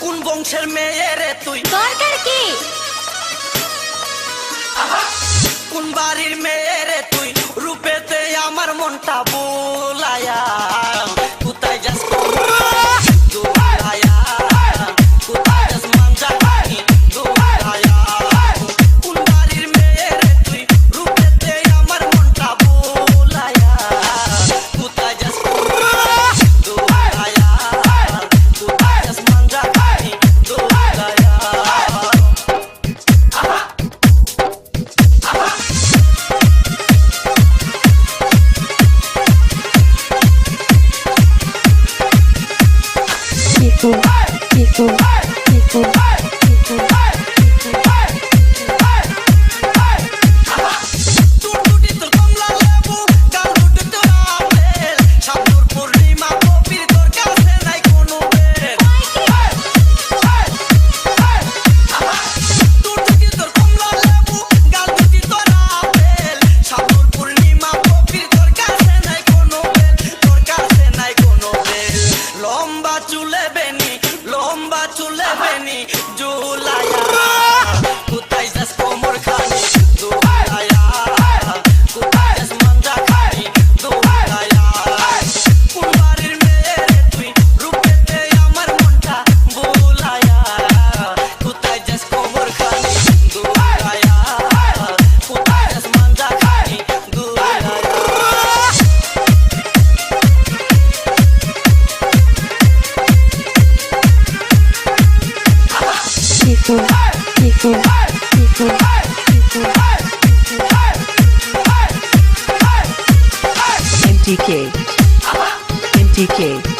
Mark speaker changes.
Speaker 1: কোন বংশের মেয়ে রে তুই?
Speaker 2: দরকার কি?
Speaker 1: কোন বাড়ির মেয়ে রে তুই রূপেতে আমার মনটা বোলায়া?
Speaker 3: MTK. MTK.